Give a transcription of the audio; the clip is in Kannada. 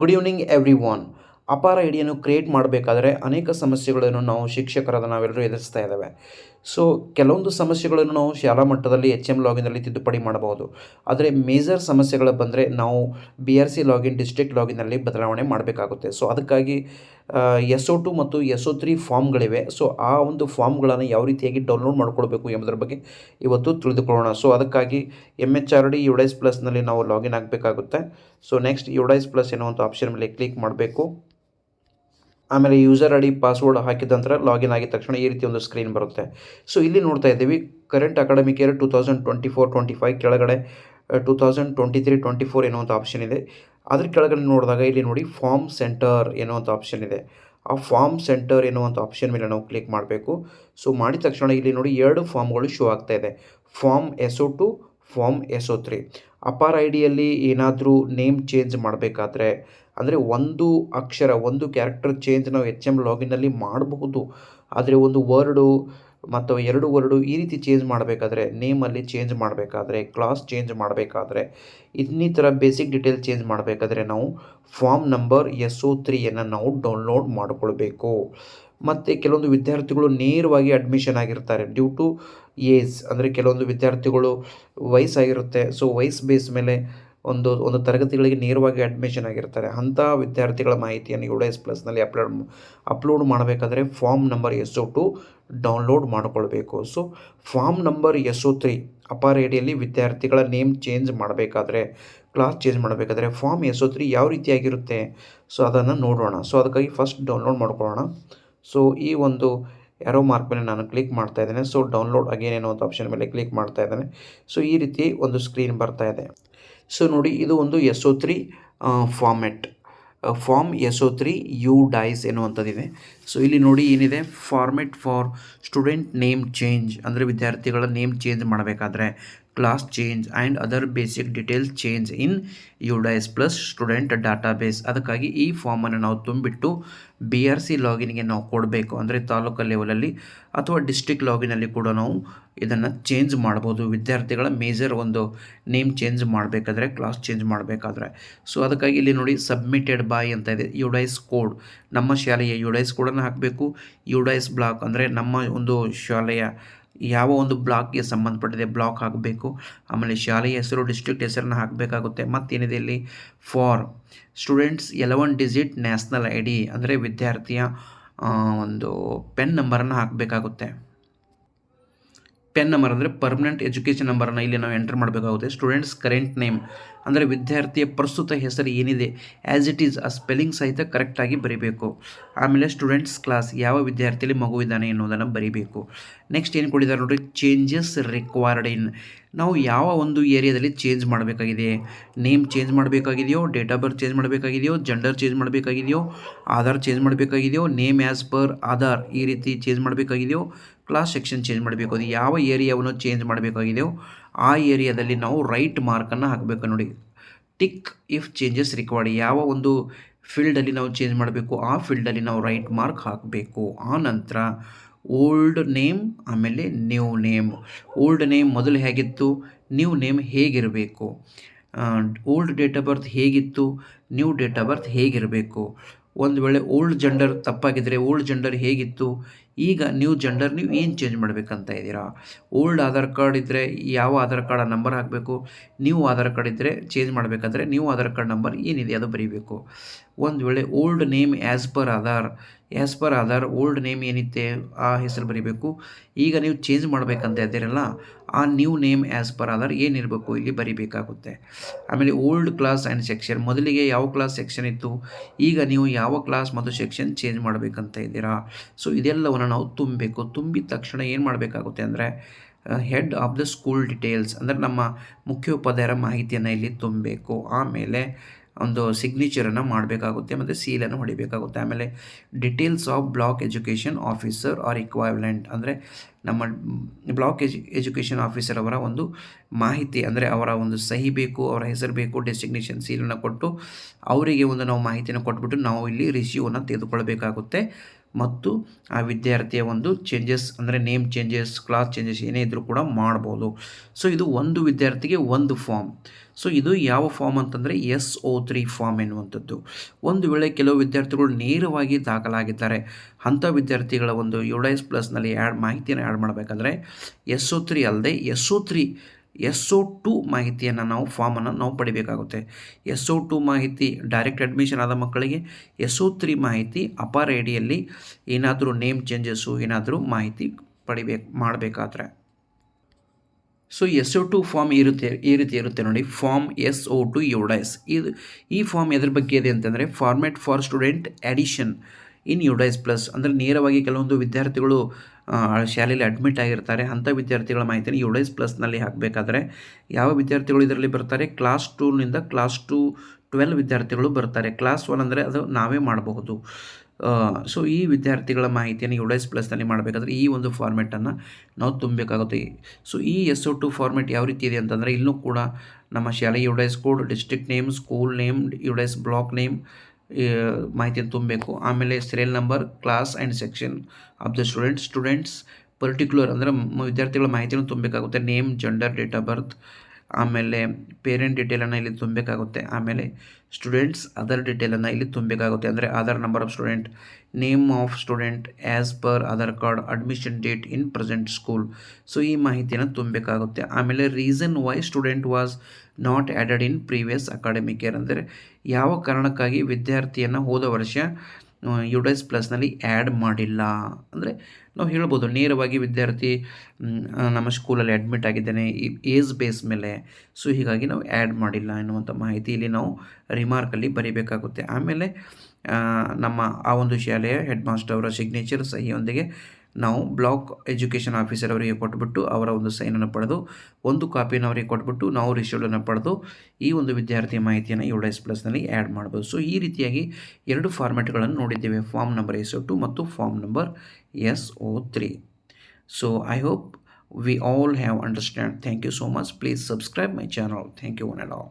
good evening everyone. ಅಪಾರ ಐಡಿಯನ್ನು ಕ್ರಿಯೇಟ್ ಮಾಡಬೇಕಾದ್ರೆ ಅನೇಕ ಸಮಸ್ಯೆಗಳನ್ನು ನಾವು ಶಿಕ್ಷಕರಾದ ನಾವೆಲ್ಲರೂ ಎದುರಿಸ್ತಾ ಇದ್ದೇವೆ. ಸೊ ಕೆಲವೊಂದು ಸಮಸ್ಯೆಗಳನ್ನು ನಾವು ಶಾಲಾ ಮಟ್ಟದಲ್ಲಿ ಎಚ್ ಎಂ ಲಾಗಿನಲ್ಲಿ ತಿದ್ದುಪಡಿ ಮಾಡಬಹುದು. ಆದರೆ ಮೇಜರ್ ಸಮಸ್ಯೆಗಳು ಬಂದರೆ ನಾವು B R C login district ಲಾಗಿನಲ್ಲಿ ಬದಲಾವಣೆ ಮಾಡಬೇಕಾಗುತ್ತೆ. ಸೊ ಅದಕ್ಕಾಗಿ ಎಸ್ ಒ ಟು ಮತ್ತು ಎಸ್ ಒ ತ್ರೀ ಫಾರ್ಮ್ಗಳಿವೆ ಸೊ ಆ ಒಂದು ಫಾರ್ಮ್ಗಳನ್ನು ಯಾವ ರೀತಿಯಾಗಿ ಡೌನ್ಲೋಡ್ ಮಾಡ್ಕೊಳ್ಬೇಕು ಎಂಬುದರ ಬಗ್ಗೆ ಇವತ್ತು ತಿಳಿದುಕೊಳ್ಳೋಣ. ಸೊ ಅದಕ್ಕಾಗಿ M H R D UDISE ಪ್ಲಸ್ನಲ್ಲಿ ನಾವು ಲಾಗಿನ್ ಆಗಬೇಕಾಗುತ್ತೆ. ಸೊ ನೆಕ್ಸ್ಟ್ ಯುಡೈಸ್ ಪ್ಲಸ್ ಎನ್ನುವಂಥ ಆಪ್ಷನ್ ಮೇಲೆ ಕ್ಲಿಕ್ ಮಾಡಬೇಕು. ಆಮೇಲೆ ಯೂಸರ್ ಐ ಡಿ ಪಾಸ್ವರ್ಡ್ ಹಾಕಿದ ನಂತರ ಲಾಗಿನ್ ಆಗಿದ ತಕ್ಷಣ ಈ ರೀತಿ ಒಂದು ಸ್ಕ್ರೀನ್ ಬರುತ್ತೆ. ಸೊ ಇಲ್ಲಿ ನೋಡ್ತಾ ಇದ್ದೀವಿ current academic year two thousand twenty four twenty five ಕೆಳಗಡೆ two thousand twenty three twenty four ಎನ್ನುವಂಥ ಆಪ್ಷನ್ ಇದೆ. ಅದ್ರ ಕೆಳಗಡೆ ನೋಡಿದಾಗ ಇಲ್ಲಿ ನೋಡಿ ಫಾರ್ಮ್ ಸೆಂಟರ್ ಎನ್ನುವಂಥ ಆಪ್ಷನ್ ಇದೆ. ಆ ಫಾರ್ಮ್ ಸೆಂಟರ್ ಎನ್ನುವಂಥ ಆಪ್ಷನ್ ಮೇಲೆ ನಾವು ಕ್ಲಿಕ್ ಮಾಡಬೇಕು. ಸೊ ಮಾಡಿದ ತಕ್ಷಣ ಇಲ್ಲಿ ನೋಡಿ ಎರಡು ಫಾರ್ಮ್ಗಳು ಶೋ ಆಗ್ತಾ ಇದೆ. Form S two form S O three APAAR I ಡಿಯಲ್ಲಿ ಏನಾದರೂ ನೇಮ್ ಚೇಂಜ್ ಮಾಡಬೇಕಾದ್ರೆ ಅಂದರೆ ಒಂದು ಅಕ್ಷರ, ಒಂದು ಕ್ಯಾರೆಕ್ಟರ್ ಚೇಂಜ್ ನಾವು ಎಚ್ ಎಂ ಲಾಗಿನ್ನಲ್ಲಿ ಮಾಡಬಹುದು. ಆದರೆ ಒಂದು ವರ್ಡು ಮತ್ತು ಎರಡು ವರ್ಡು ಈ ರೀತಿ ಚೇಂಜ್ ಮಾಡಬೇಕಾದ್ರೆ ನೇಮಲ್ಲಿ ಚೇಂಜ್ ಮಾಡಬೇಕಾದ್ರೆ ಕ್ಲಾಸ್ ಚೇಂಜ್ ಮಾಡಬೇಕಾದ್ರೆ, ಇನ್ನಿತರ ಬೇಸಿಕ್ ಡೀಟೇಲ್ ಚೇಂಜ್ ಮಾಡಬೇಕಾದ್ರೆ ನಾವು ಫಾರ್ಮ್ ನಂಬರ್ ಎಸ್ ಒ ತ್ರೀಯನ್ನು ನಾವು ಡೌನ್ಲೋಡ್ ಮಾಡಿಕೊಳ್ಬೇಕು. ಮತ್ತು ಕೆಲವೊಂದು ವಿದ್ಯಾರ್ಥಿಗಳು ನೇರವಾಗಿ ಅಡ್ಮಿಷನ್ ಆಗಿರ್ತಾರೆ ಡ್ಯೂ ಟು ಏಜ್ ಅಂದರೆ ಕೆಲವೊಂದು ವಿದ್ಯಾರ್ಥಿಗಳು ವಯಸ್ಸಾಗಿರುತ್ತೆ. ಸೊ ವಯಸ್ಸು ಬೇಸ್ ಮೇಲೆ ಒಂದು ಒಂದು ತರಗತಿಗಳಿಗೆ ನೇರವಾಗಿ ಅಡ್ಮಿಷನ್ ಆಗಿರ್ತಾರೆ. ಅಂಥ ವಿದ್ಯಾರ್ಥಿಗಳ ಮಾಹಿತಿಯನ್ನು ಯು ಎಸ್ ಪ್ಲಸ್ನಲ್ಲಿ ಅಪ್ಲೋಡ್ ಅಪ್ಲೋಡ್ ಮಾಡಬೇಕಾದ್ರೆ form number S O two download ಮಾಡಿಕೊಳ್ಬೇಕು. So form number S O three APAAR ಏಡಿಯಲ್ಲಿ ವಿದ್ಯಾರ್ಥಿಗಳ ನೇಮ್ ಚೇಂಜ್ ಮಾಡಬೇಕಾದ್ರೆ ಕ್ಲಾಸ್ ಚೇಂಜ್ ಮಾಡಬೇಕಾದ್ರೆ ಫಾರ್ಮ್ ಎಸ್ ಒ ತ್ರೀ ಯಾವ ರೀತಿಯಾಗಿರುತ್ತೆ ಸೊ ಅದನ್ನು ನೋಡೋಣ. ಸೊ ಅದಕ್ಕಾಗಿ ಫಸ್ಟ್ ಡೌನ್ಲೋಡ್ ಮಾಡ್ಕೊಳ್ಳೋಣ. ಸೊ ಈ ಒಂದು ಯಾರೋ ಮಾರ್ಕ್ ಮೇಲೆ ನಾನು ಕ್ಲಿಕ್ ಮಾಡ್ತಾ ಇದ್ದೇನೆ. ಸೊ ಡೌನ್ಲೋಡ್ ಅಗೇನ್ ಏನೋ ಒಂದು ಆಪ್ಷನ್ ಮೇಲೆ ಕ್ಲಿಕ್ ಮಾಡ್ತಾ ಇದ್ದೇನೆ. ಸೊ ಈ ರೀತಿ ಒಂದು ಸ್ಕ್ರೀನ್ ಬರ್ತಾ ಇದೆ. ಸೊ ನೋಡಿ, ಇದು ಒಂದು S O three format form S O three U DISE ಎನ್ನುವಂಥದ್ದಿದೆ. So ಇಲ್ಲಿ ನೋಡಿ ಏನಿದೆ format for student name change ಅಂದರೆ ವಿದ್ಯಾರ್ಥಿಗಳ ನೇಮ್ ಚೇಂಜ್ ಮಾಡಬೇಕಾದ್ರೆ class change and other basic details change in U DISE plus student database ಅದಕ್ಕಾಗಿ ಈ ಫಾರ್ಮನ್ನು ನಾವು ತುಂಬಿಟ್ಟು ಬಿ ಆರ್ ಸಿ ಲಾಗಿನ್ಗೆ ನಾವು ಕೊಡಬೇಕು. ಅಂದರೆ ತಾಲೂಕು ಲೆವೆಲಲ್ಲಿ ಅಥವಾ ಡಿಸ್ಟಿಕ್ ಲಾಗಿನಲ್ಲಿ ಕೂಡ ನಾವು ಇದನ್ನು ಚೇಂಜ್ ಮಾಡ್ಬೋದು. ವಿದ್ಯಾರ್ಥಿಗಳ ಮೇಜರ್ ಒಂದು ನೇಮ್ ಚೇಂಜ್ ಮಾಡಬೇಕಾದ್ರೆ ಕ್ಲಾಸ್ ಚೇಂಜ್ ಮಾಡಬೇಕಾದ್ರೆ. ಸೊ ಅದಕ್ಕಾಗಿ ಇಲ್ಲಿ ನೋಡಿ ಸಬ್ಮಿಟೆಡ್ ಬಾಯ್ ಅಂತ ಇದೆ. ಯುಡೈಸ್ ಕೋಡ್ ನಮ್ಮ ಶಾಲೆಯ ಯುಡೈಸ್ ಕೋಡನ್ನು ಹಾಕಬೇಕು. ಯುಡೈಸ್ ಬ್ಲಾಕ್ ಅಂದರೆ ನಮ್ಮ ಒಂದು ಶಾಲೆಯ ಯಾವ ಒಂದು ಬ್ಲಾಕ್ಗೆ ಸಂಬಂಧಪಟ್ಟಿದೆ ಬ್ಲಾಕ್ ಹಾಕಬೇಕು, ಆಮೇಲೆ ಶಾಲೆಯ ಹೆಸರು ಡಿಸ್ಟ್ರಿಕ್ಟ್ ಹೆಸರನ್ನ ಹಾಕಬೇಕಾಗುತ್ತೆ. ಮತ್ತೇನಿದೆ ಇಲ್ಲಿ? For students eleven digit national I D ಅಂದರೆ ವಿದ್ಯಾರ್ಥಿಯ ಒಂದು ಪೆನ್ ನಂಬರನ್ನು ಹಾಕಬೇಕಾಗುತ್ತೆ. ಪೆನ್ ನಂಬರ್ ಅಂದರೆ ಪರ್ಮನೆಂಟ್ ಎಜುಕೇಷನ್ ನಂಬರನ್ನು ಇಲ್ಲಿ ನಾವು ಎಂಟರ್ ಮಾಡಬೇಕಾಗುತ್ತೆ. ಸ್ಟೂಡೆಂಟ್ಸ್ ಕರೆಂಟ್ ನೇಮ್ ಅಂದರೆ ವಿದ್ಯಾರ್ಥಿಯ ಪ್ರಸ್ತುತ ಹೆಸರು ಏನಿದೆ ಆ್ಯಸ್ ಇಟ್ ಈಸ್ ಆ ಸ್ಪೆಲ್ಲಿಂಗ್ ಸಹಿತ ಕರೆಕ್ಟಾಗಿ ಬರೀಬೇಕು. ಆಮೇಲೆ ಸ್ಟೂಡೆಂಟ್ಸ್ ಕ್ಲಾಸ್ ಯಾವ ವಿದ್ಯಾರ್ಥಿಯಲ್ಲಿ ಮಗುವಿದ್ದಾನೆ ಎನ್ನುವುದನ್ನು ಬರೀಬೇಕು. ನೆಕ್ಸ್ಟ್ ಏನು ಕೊಟ್ಟಿದ್ದಾರೆ ನೋಡಿ ಚೇಂಜಸ್ ರಿಕ್ವೈರ್ಡ್ ಇನ್ ನಾವು ಯಾವ ಒಂದು ಏರಿಯಾದಲ್ಲಿ ಚೇಂಜ್ ಮಾಡಬೇಕಾಗಿದೆ? ನೇಮ್ ಚೇಂಜ್ ಮಾಡಬೇಕಾಗಿದೆಯೋ ಡೇಟ್ ಆಫ್ ಬರ್ತ್ ಚೇಂಜ್ ಮಾಡಬೇಕಾಗಿದೆಯೋ ಜೆಂಡರ್ ಚೇಂಜ್ ಮಾಡಬೇಕಾಗಿದೆಯೋ, ಆಧಾರ್ ಚೇಂಜ್ ಮಾಡಬೇಕಾಗಿದೆಯೋ ನೇಮ್ ಆ್ಯಸ್ ಪರ್ ಆಧಾರ್ ಈ ರೀತಿ ಚೇಂಜ್ ಮಾಡಬೇಕಾಗಿದೆಯೋ ಕ್ಲಾಸ್ ಸೆಕ್ಷನ್ ಚೇಂಜ್ ಮಾಡಬೇಕು. ಅದು ಯಾವ ಏರಿಯಾವನ್ನು ಚೇಂಜ್ ಮಾಡಬೇಕಾಗಿದೆಯೋ ಆ ಏರಿಯಾದಲ್ಲಿ ನಾವು ರೈಟ್ ಮಾರ್ಕನ್ನು ಹಾಕಬೇಕು ನೋಡಿ. ಟಿಕ್ ಇಫ್ ಚೇಂಜಸ್ ರಿಕ್ವೈರ್ಡ್ ಯಾವ ಒಂದು ಫೀಲ್ಡಲ್ಲಿ ನಾವು ಚೇಂಜ್ ಮಾಡಬೇಕು, ಆ ಫೀಲ್ಡಲ್ಲಿ ನಾವು ರೈಟ್ ಮಾರ್ಕ್ ಹಾಕಬೇಕು. ಆ ನಂತರ ಓಲ್ಡ್ ನೇಮ್ ಆಮೇಲೆ ನ್ಯೂ ನೇಮ್ ಓಲ್ಡ್ ನೇಮ್ ಮೊದಲು ಹೇಗಿತ್ತು ನ್ಯೂ ನೇಮ್ ಹೇಗಿರಬೇಕು? ಓಲ್ಡ್ ಡೇಟ್ ಆಫ್ ಬರ್ತ್ ಹೇಗಿತ್ತು ನ್ಯೂ ಡೇಟ್ ಆಫ್ ಬರ್ತ್ ಹೇಗಿರಬೇಕು? ಒಂದು ವೇಳೆ ಓಲ್ಡ್ ಜೆಂಡರ್ ತಪ್ಪಾಗಿದ್ದರೆ ಓಲ್ಡ್ ಜೆಂಡರ್ ಹೇಗಿತ್ತು? ಈಗ ನ್ಯೂ ಜೆಂಡರ್ ನೀವು ಏನು ಚೇಂಜ್ ಮಾಡಬೇಕಂತ ಇದ್ದೀರಾ? ಓಲ್ಡ್ ಆಧಾರ್ ಕಾರ್ಡ್ ಇದ್ದರೆ ಯಾವ ಆಧಾರ್ ಕಾರ್ಡ್ ನಂಬರ್ ಹಾಕಬೇಕು? ನ್ಯೂ ಆಧಾರ್ ಕಾರ್ಡ್ ಇದ್ದರೆ ಚೇಂಜ್ ಮಾಡಬೇಕಾದ್ರೆ ನ್ಯೂ ಆಧಾರ್ ಕಾರ್ಡ್ ನಂಬರ್ ಏನಿದೆ ಅದು ಬರೀಬೇಕು. ಒಂದು ವೇಳೆ old name as per Aadhaar as per Aadhaar old name ಏನಿತ್ತೆ ಆ ಹೆಸರು ಬರೀಬೇಕು. ಈಗ ನೀವು ಚೇಂಜ್ ಮಾಡಬೇಕಂತ ಇದ್ದೀರಲ್ಲ ಆ new name as per Aadhaar ಏನಿರಬೇಕು ಇಲ್ಲಿ ಬರಿಬೇಕಾಗುತ್ತೆ. ಆಮೇಲೆ ಓಲ್ಡ್ ಕ್ಲಾಸ್ ಆ್ಯಂಡ್ ಸೆಕ್ಷನ್ ಮೊದಲಿಗೆ ಯಾವ ಕ್ಲಾಸ್ ಸೆಕ್ಷನ್ ಇತ್ತು? ಈಗ ನೀವು ಯಾವ ಕ್ಲಾಸ್ ಮತ್ತು ಸೆಕ್ಷನ್ ಚೇಂಜ್ ಮಾಡಬೇಕಂತ ಇದ್ದೀರಾ? ಸೊ ಇದೆಲ್ಲವನ್ನು ನಾವು ತುಂಬಬೇಕು. ತುಂಬಿದ ತಕ್ಷಣ ಏನು ಮಾಡಬೇಕಾಗುತ್ತೆ ಅಂದರೆ head of the school details ಅಂದರೆ ನಮ್ಮ ಮುಖ್ಯೋಪಾಧ್ಯಾಯರ ಮಾಹಿತಿಯನ್ನು ಇಲ್ಲಿ ತುಂಬಬೇಕು. ಆಮೇಲೆ ಒಂದು ಸಿಗ್ನೇಚರನ್ನು ಮಾಡಬೇಕಾಗುತ್ತೆ ಮತ್ತು ಸೀಲನ್ನು ಹೊಡಿಬೇಕಾಗುತ್ತೆ. ಆಮೇಲೆ details of block education officer or equivalent ಅಂದರೆ ನಮ್ಮ ಬ್ಲಾಕ್ ಎಜು ಎಜುಕೇಷನ್ ಆಫೀಸರ್ ಅವರ ಒಂದು ಮಾಹಿತಿ ಅಂದರೆ ಅವರ ಒಂದು ಸಹಿ ಬೇಕು, ಅವರ ಹೆಸರು ಬೇಕು ಡೆಸಿಗ್ನೇಷನ್ ಸೀಲನ್ನು ಕೊಟ್ಟು ಅವರಿಗೆ ಒಂದು ನಾವು ಮಾಹಿತಿಯನ್ನು ಕೊಟ್ಬಿಟ್ಟು ನಾವು ಇಲ್ಲಿ ರಿಸೀವನ್ನು ತೆಗೆದುಕೊಳ್ಬೇಕಾಗುತ್ತೆ. ಮತ್ತು ಆ ವಿದ್ಯಾರ್ಥಿಯ ಒಂದು ಚೇಂಜಸ್ ಅಂದರೆ ನೇಮ್ ಚೇಂಜಸ್ ಕ್ಲಾಸ್ ಚೇಂಜಸ್ ಏನೇ ಇದ್ದರೂ ಕೂಡ ಮಾಡ್ಬೋದು. ಸೊ ಇದು ಒಂದು ವಿದ್ಯಾರ್ಥಿಗೆ ಒಂದು ಫಾರ್ಮ್ ಸೊ ಇದು ಯಾವ ಫಾರ್ಮ್ ಅಂತಂದರೆ ಎಸ್ ಒ ತ್ರೀ ಫಾರ್ಮ್ ಎನ್ನುವಂಥದ್ದು. ಒಂದು ವೇಳೆ ಕೆಲವು ವಿದ್ಯಾರ್ಥಿಗಳು ನೇರವಾಗಿ ದಾಖಲಾಗಿದ್ದಾರೆ, ಅಂಥ ವಿದ್ಯಾರ್ಥಿಗಳ ಒಂದು ಯುಡೈಸ್ ಪ್ಲಸ್ನಲ್ಲಿ ಆ್ಯಡ್ ಮಾಹಿತಿಯನ್ನು ಆ್ಯಡ್ ಮಾಡಬೇಕಂದ್ರೆ ಎಸ್ ಒ ತ್ರೀ ಅಲ್ಲದೆ S O three S O two ಮಾಹಿತಿಯನ್ನು ನಾವು ಫಾರ್ಮನ್ನು ನಾವು ಪಡಿಬೇಕಾಗುತ್ತೆ. ಎಸ್ ಒ ಟು ಮಾಹಿತಿ ಡೈರೆಕ್ಟ್ ಅಡ್ಮಿಷನ್ ಆದ ಮಕ್ಕಳಿಗೆ, ಎಸ್ ಒ ತ್ರೀ ಮಾಹಿತಿ ಅಪಾರ ಐಡಿಯಲ್ಲಿ ಏನಾದರೂ ನೇಮ್ ಚೇಂಜಸ್ಸು ಏನಾದರೂ ಮಾಹಿತಿ ಪಡಿಬೇಕು, ಮಾಡಬೇಕಾದ್ರೆ. So S O two form ಇರುತ್ತೆ ಈ ರೀತಿ ಇರುತ್ತೆ ನೋಡಿ. Form S O two UDISE ಇದು ಈ ಫಾರ್ಮ್ ಎದ್ರ ಬಗ್ಗೆ ಇದೆ ಅಂತಂದರೆ format for student addition in UDISE plus. ಅಂದರೆ ನೇರವಾಗಿ ಕೆಲವೊಂದು ವಿದ್ಯಾರ್ಥಿಗಳು ಶಾಲೆಯಲ್ಲಿ ಅಡ್ಮಿಟ್ ಆಗಿರ್ತಾರೆ. ಅಂಥ ವಿದ್ಯಾರ್ಥಿಗಳ ಮಾಹಿತಿಯನ್ನು ಯುಡೈಸ್ ಪ್ಲಸ್ನಲ್ಲಿ ಹಾಕಬೇಕಾದ್ರೆ ಯಾವ ವಿದ್ಯಾರ್ಥಿಗಳು ಇದರಲ್ಲಿ ಬರ್ತಾರೆ? ಕ್ಲಾಸ್ ಟೂನಿಂದ ಕ್ಲಾಸ್ ಟು ಟ್ವೆಲ್ ವಿದ್ಯಾರ್ಥಿಗಳು ಬರ್ತಾರೆ. ಕ್ಲಾಸ್ ಒನ್ ಅಂದರೆ ಅದು ನಾವೇ ಮಾಡಬಹುದು. ಸೊ ಈ ವಿದ್ಯಾರ್ಥಿಗಳ ಮಾಹಿತಿಯನ್ನು ಯುಡೈಸ್ ಪ್ಲಸ್ನಲ್ಲಿ ಮಾಡಬೇಕಾದ್ರೆ ಈ ಒಂದು ಫಾರ್ಮೆಟನ್ನು ನಾವು ತುಂಬಬೇಕಾಗುತ್ತೆ. ಸೊ ಈ ಎಸ್ ಒ ಟು ಫಾರ್ಮೆಟ್ ಯಾವ ರೀತಿ ಇದೆ ಅಂತಂದರೆ ಇಲ್ಲೂ ಕೂಡ ನಮ್ಮ ಶಾಲೆ UDISE code district name school name UDISE block name ಮಾಹಿತಿಯನ್ನು ತುಂಬಬೇಕು. ಆಮೇಲೆ serial number class and section of the students students particular ಅಂದರೆ ವಿದ್ಯಾರ್ಥಿಗಳ ಮಾಹಿತಿಯನ್ನು ತುಂಬಬೇಕಾಗುತ್ತೆ. Name gender date of birth ಆಮೇಲೆ ಪೇರೆಂಟ್ ಡೀಟೇಲನ್ನು ಇಲ್ಲಿ ತುಂಬಬೇಕಾಗುತ್ತೆ. ಆಮೇಲೆ ಸ್ಟೂಡೆಂಟ್ಸ್ ಅದರ್ ಡೀಟೇಲನ್ನು ಇಲ್ಲಿ ತುಂಬಬೇಕಾಗುತ್ತೆ. ಅಂದರೆ Aadhaar number of student name of student as per Aadhaar card admission date in present school so ಈ ಮಾಹಿತಿಯನ್ನು ತುಂಬಬೇಕಾಗುತ್ತೆ. ಆಮೇಲೆ reason why student was not added in previous academic year ಅಂದರೆ ಯಾವ ಕಾರಣಕ್ಕಾಗಿ ವಿದ್ಯಾರ್ಥಿಯನ್ನು ಹೋದ ವರ್ಷ ಯುಡೈಸ್ ಪ್ಲಸ್ನಲ್ಲಿ ಆ್ಯಡ್ ಮಾಡಿಲ್ಲ. ಅಂದರೆ ನಾವು ಹೇಳ್ಬೋದು, ನೇರವಾಗಿ ವಿದ್ಯಾರ್ಥಿ ನಮ್ಮ ಸ್ಕೂಲಲ್ಲಿ ಅಡ್ಮಿಟ್ ಆಗಿದ್ದೇನೆ, ಈ ಏಜ್ ಬೇಸ್ ಮೇಲೆ. ಸೊ ಹೀಗಾಗಿ ನಾವು ಆ್ಯಡ್ ಮಾಡಿಲ್ಲ ಎನ್ನುವಂಥ ಮಾಹಿತಿ ಇಲ್ಲಿ ನಾವು ರಿಮಾರ್ಕಲ್ಲಿ ಬರೀಬೇಕಾಗುತ್ತೆ. ಆಮೇಲೆ ನಮ್ಮ ಆ ಒಂದು ಶಾಲೆಯ ಹೆಡ್ ಮಾಸ್ಟರ್ ಅವರ ಸಿಗ್ನೇಚರ್ ಸಹಿಯೊಂದಿಗೆ ನಾವು ಬ್ಲಾಕ್ ಎಜುಕೇಷನ್ ಆಫೀಸರ್ ಅವರಿಗೆ ಕೊಟ್ಬಿಟ್ಟು ಅವರ ಒಂದು ಸೈನನ್ನು ಪಡೆದು, ಒಂದು ಕಾಪಿಯನ್ನು ಅವರಿಗೆ ಕೊಟ್ಬಿಟ್ಟು ನಾವು ರಿಶ್ಯೂಲನ್ನು ಪಡೆದು, ಈ ಒಂದು ವಿದ್ಯಾರ್ಥಿ ಮಾಹಿತಿಯನ್ನು ಯು ಎಸ್ ಪ್ಲಸ್ನಲ್ಲಿ ಆ್ಯಡ್ ಮಾಡ್ಬೋದು. ಸೊ, ಈ ರೀತಿಯಾಗಿ ಎರಡು ಫಾರ್ಮೆಟ್ಗಳನ್ನು ನೋಡಿದ್ದೇವೆ. ಫಾರ್ಮ್ ನಂಬರ್ ಎಸ್ ಟು ಮತ್ತು form number S O three. So, I hope we all have understand. Thank you so much. Please subscribe my channel. Thank you one and all.